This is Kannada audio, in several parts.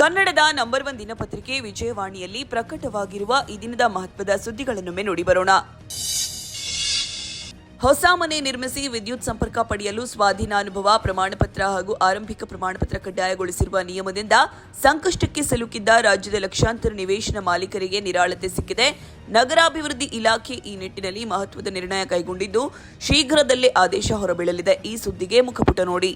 ಕನ್ನಡದ ನಂಬರ್ ಒನ್ ದಿನಪತ್ರಿಕೆ ವಿಜಯವಾಣಿಯಲ್ಲಿ ಪ್ರಕಟವಾಗಿರುವ ಈ ದಿನದ ಮಹತ್ವದ ಸುದ್ದಿಗಳನ್ನೊಮ್ಮೆ ನೋಡಿ ಬರೋಣ. ಹೊಸ ಮನೆ ನಿರ್ಮಿಸಿ ವಿದ್ಯುತ್ ಸಂಪರ್ಕ ಪಡೆಯಲು ಸ್ವಾಧೀನಾನುಭವ ಪ್ರಮಾಣಪತ್ರ ಹಾಗೂ ಆರಂಭಿಕ ಪ್ರಮಾಣಪತ್ರ ಕಡ್ಡಾಯಗೊಳಿಸಿರುವ ನಿಯಮದಿಂದ ಸಂಕಷ್ಟಕ್ಕೆ ಸಿಲುಕಿದ್ದ ರಾಜ್ಯದ ಲಕ್ಷಾಂತರ ನಿವೇಶನ ಮಾಲೀಕರಿಗೆ ನಿರಾಳತೆ ಸಿಕ್ಕಿದೆ. ನಗರಾಭಿವೃದ್ಧಿ ಇಲಾಖೆ ಈ ನಿಟ್ಟಿನಲ್ಲಿ ಮಹತ್ವದ ನಿರ್ಣಯ ಕೈಗೊಂಡಿದ್ದು, ಶೀಘ್ರದಲ್ಲೇ ಆದೇಶ ಹೊರಬೀಳಲಿದೆ. ಈ ಸುದ್ದಿಗೆ ಮುಖಪುಟ ನೋಡಿ.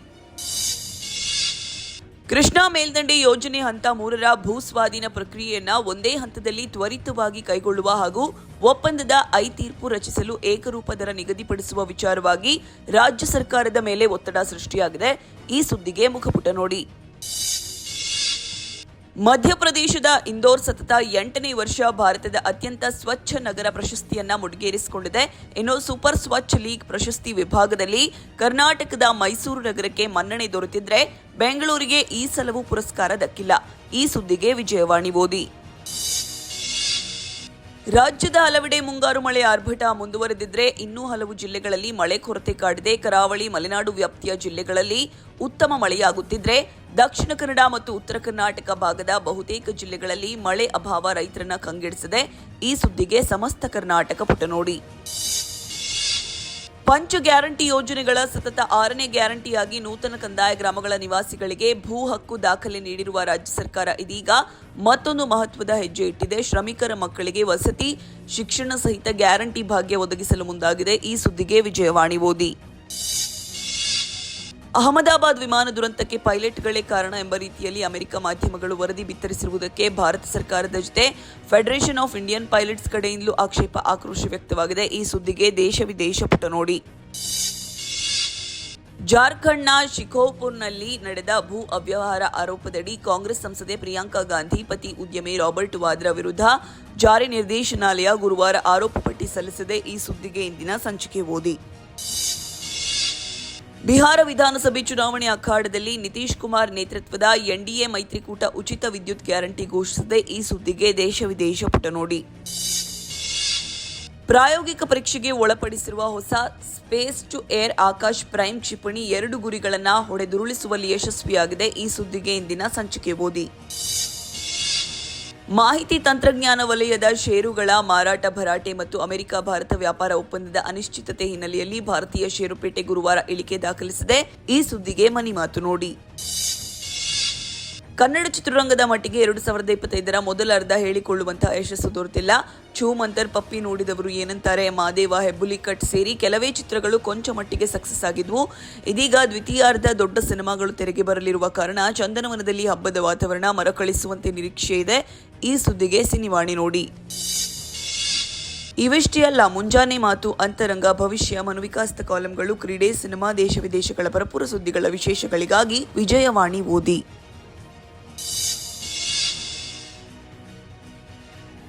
ಕೃಷ್ಣಾ ಮೇಲ್ದಂಡೆ ಯೋಜನೆ ಹಂತ ಮೂರರ ಭೂ ಸ್ವಾಧೀನ ಪ್ರಕ್ರಿಯೆಯನ್ನು ಒಂದೇ ಹಂತದಲ್ಲಿ ತ್ವರಿತವಾಗಿ ಕೈಗೊಳ್ಳುವ ಹಾಗೂ ಒಪ್ಪಂದದ ಐ ತೀರ್ಪು ರಚಿಸಲು ಏಕರೂಪ ದರ ನಿಗದಿಪಡಿಸುವ ವಿಚಾರವಾಗಿ ರಾಜ್ಯ ಸರ್ಕಾರದ ಮೇಲೆ ಒತ್ತಡ ಸೃಷ್ಟಿಯಾಗಿದೆ. ಈ ಸುದ್ದಿಗೆ ಮುಖಪುಟ ನೋಡಿ. ಮಧ್ಯಪ್ರದೇಶದ ಇಂದೋರ್ ಸತತ ಎಂಟನೇ ವರ್ಷ ಭಾರತದ ಅತ್ಯಂತ ಸ್ವಚ್ಛ ನಗರ ಪ್ರಶಸ್ತಿಯನ್ನ ಮುಡಿಗೇರಿಸಿಕೊಂಡಿದೆ. ಇನ್ನು ಸೂಪರ್ ಸ್ವಚ್ಛ ಲೀಗ್ ಪ್ರಶಸ್ತಿ ವಿಭಾಗದಲ್ಲಿ ಕರ್ನಾಟಕದ ಮೈಸೂರು ನಗರಕ್ಕೆ ಮನ್ನಣೆ ದೊರೆತಿದ್ರೆ ಬೆಂಗಳೂರಿಗೆ ಈ ಸಲವೂ ಪುರಸ್ಕಾರ ದಕ್ಕಿಲ್ಲ. ಈ ಸುದ್ದಿಗೆ ವಿಜಯವಾಣಿ ಓದಿ. ರಾಜ್ಯದ ಹಲವೆಡೆ ಮುಂಗಾರು ಮಳೆ ಆರ್ಭಟ ಮುಂದುವರೆದಿದ್ರೆ ಇನ್ನೂ ಹಲವು ಜಿಲ್ಲೆಗಳಲ್ಲಿ ಮಳೆ ಕೊರತೆ ಕಾಡಿದೆ. ಕರಾವಳಿ, ಮಲೆನಾಡು ವ್ಯಾಪ್ತಿಯ ಜಿಲ್ಲೆಗಳಲ್ಲಿ ಉತ್ತಮ ಮಳೆಯಾಗುತ್ತಿದ್ರೆ ದಕ್ಷಿಣ ಕನ್ನಡ ಮತ್ತು ಉತ್ತರ ಕರ್ನಾಟಕ ಭಾಗದ ಬಹುತೇಕ ಜಿಲ್ಲೆಗಳಲ್ಲಿ ಮಳೆ ಅಭಾವ ರೈತರನ್ನ ಕಂಗೆಡಿಸಿದೆ. ಈ ಸುದ್ದಿಗೆ ಸಮಸ್ತ ಕರ್ನಾಟಕ ಪುಟ ನೋಡಿ ಪಂಚ ಗ್ಯಾರಂಟಿ ಯೋಜನೆಗಳ ಸತತ ಆರನೇ ಗ್ಯಾರಂಟಿಯಾಗಿ ನೂತನ ಕಂದಾಯ ಗ್ರಾಮಗಳ ನಿವಾಸಿಗಳಿಗೆ ಭೂ ಹಕ್ಕು ದಾಖಲೆ ನೀಡಿರುವ ರಾಜ್ಯ ಸರ್ಕಾರ ಇದೀಗ ಮತ್ತೊಂದು ಮಹತ್ವದ ಹೆಜ್ಜೆ ಇಟ್ಟಿದೆ. ಶ್ರಮಿಕರ ಮಕ್ಕಳಿಗೆ ವಸತಿ, ಶಿಕ್ಷಣ ಸಹಿತ ಗ್ಯಾರಂಟಿ ಭಾಗ್ಯ ಒದಗಿಸಲು ಮುಂದಾಗಿದೆ. ಈ ಸುದ್ದಿಗೆ ವಿಜಯವಾಣಿ ಓದಿ. ಅಹಮದಾಬಾದ್ ವಿಮಾನ ದುರಂತಕ್ಕೆ ಪೈಲಟ್ಗಳೇ ಕಾರಣ ಎಂಬ ರೀತಿಯಲ್ಲಿ ಅಮೆರಿಕ ಮಾಧ್ಯಮಗಳು ವರದಿ ಬಿತ್ತರಿಸಿರುವುದಕ್ಕೆ ಭಾರತ ಸರ್ಕಾರದ ಜೊತೆ ಫೆಡರೇಷನ್ ಆಫ್ ಇಂಡಿಯನ್ ಪೈಲಟ್ಸ್ ಕಡೆಯಿಂದಲೂ ಆಕ್ಷೇಪ ಆಕ್ರೋಶ ವ್ಯಕ್ತವಾಗಿದೆ. ಈ ಸುದ್ದಿಗೆ ದೇಶ ವಿದೇಶ ಪುಟ ನೋಡಿ. ಜಾರ್ಖಂಡ್ನ ಶಿಖೋಪುರ್ನಲ್ಲಿ ನಡೆದ ಭೂ ಅವ್ಯವಹಾರ ಆರೋಪದಡಿ ಕಾಂಗ್ರೆಸ್ ಸಂಸದೆ ಪ್ರಿಯಾಂಕಾ ಗಾಂಧಿ, ಪತಿ ಉದ್ಯಮಿ ರಾಬರ್ಟ್ ವಾದ್ರಾ ವಿರುದ್ಧ ಜಾರಿ ನಿರ್ದೇಶನಾಲಯ ಗುರುವಾರ ಆರೋಪ ಪಟ್ಟಿ ಸಲ್ಲಿಸಿದೆ. ಈ ಸುದ್ದಿಗೆ ಇಂದಿನ ಸಂಚಿಕೆ ಓದಿ. ಬಿಹಾರ ವಿಧಾನಸಭೆ ಚುನಾವಣೆ ಅಖಾಡದಲ್ಲಿ ನಿತೀಶ್ ಕುಮಾರ್ ನೇತೃತ್ವದ ಎನ್ಡಿಎ ಮೈತ್ರಿಕೂಟ ಉಚಿತ ವಿದ್ಯುತ್ ಗ್ಯಾರಂಟಿ ಘೋಷಿಸಿದೆ ಈ ಸುದ್ದಿಗೆ ದೇಶ ವಿದೇಶ ಪುಟ ನೋಡಿ. ಪ್ರಾಯೋಗಿಕ ಪರೀಕ್ಷೆಗೆ ಒಳಪಡಿಸಿರುವ ಹೊಸ space to air Akash prime ಕ್ಷಿಪಣಿ ಎರಡು ಗುರಿಗಳನ್ನು ಹೊಡೆದುರುಳಿಸುವಲ್ಲಿ ಯಶಸ್ವಿಯಾಗಿದೆ ಈ ಸುದ್ದಿಗೆ ಇಂದಿನ ಸಂಚಿಕೆ ಓದಿ. ಮಾಹಿತಿ ತಂತ್ರಜ್ಞಾನ ವಲಯದ ಷೇರುಗಳ ಮಾರಾಟ, ಭರಾಟೆ ಮತ್ತು ಅಮೆರಿಕ, ಭಾರತ ವ್ಯಾಪಾರ ಒಪ್ಪಂದದ ಅನಿಶ್ಚಿತತೆ ಹಿನ್ನೆಲೆಯಲ್ಲಿ ಭಾರತೀಯ ಷೇರುಪೇಟೆ ಗುರುವಾರ ಇಳಿಕೆ ದಾಖಲಿಸಿದೆ. ಈ ಸುದ್ದಿಗೆ ಮನಿ ಮಾತು ನೋಡಿ. ಕನ್ನಡ ಚಿತ್ರರಂಗದ ಮಟ್ಟಿಗೆ ಎರಡು ಸಾವಿರದ ಇಪ್ಪತ್ತೈದರ ಮೊದಲ ಅರ್ಧ ಹೇಳಿಕೊಳ್ಳುವಂತಹ ಯಶಸ್ಸು ದೊರೆತಿಲ್ಲ. ಛೂ ಮಂತರ್ ಪಪ್ಪಿ ನೋಡಿದವರು ಏನಂತಾರೆ? ಮಾದೇವ ಹೆಬ್ಬುಲಿ ಕಟ್ ಸೇರಿ ಕೆಲವೇ ಚಿತ್ರಗಳು ಕೊಂಚ ಮಟ್ಟಿಗೆ ಸಕ್ಸಸ್ ಆಗಿದ್ವು. ಇದೀಗ ದ್ವಿತೀಯಾರ್ಧ ದೊಡ್ಡ ಸಿನಿಮಾಗಳು ತೆರೆಗೆ ಬರಲಿರುವ ಕಾರಣ ಚಂದನವನದಲ್ಲಿ ಹಬ್ಬದ ವಾತಾವರಣ ಮರಕಳಿಸುವಂತೆ ನಿರೀಕ್ಷೆ ಇದೆ. ಈ ಸುದ್ದಿಗೆ ಸಿನಿವಾಣಿ ನೋಡಿ. ಇವಿಷ್ಟೇ ಅಲ್ಲ, ಮುಂಜಾನೆ ಮಾತು, ಅಂತರಂಗ, ಭವಿಷ್ಯ, ಮನುವಿಕಾಸ್ತ ಕಾಲಂಗಳು, ಕ್ರೀಡೆ, ಸಿನಿಮಾ, ದೇಶ ವಿದೇಶಗಳ ಭರಪೂರ ಸುದ್ದಿಗಳ ವಿಶೇಷಗಳಿಗಾಗಿ ವಿಜಯವಾಣಿ ಓದಿ.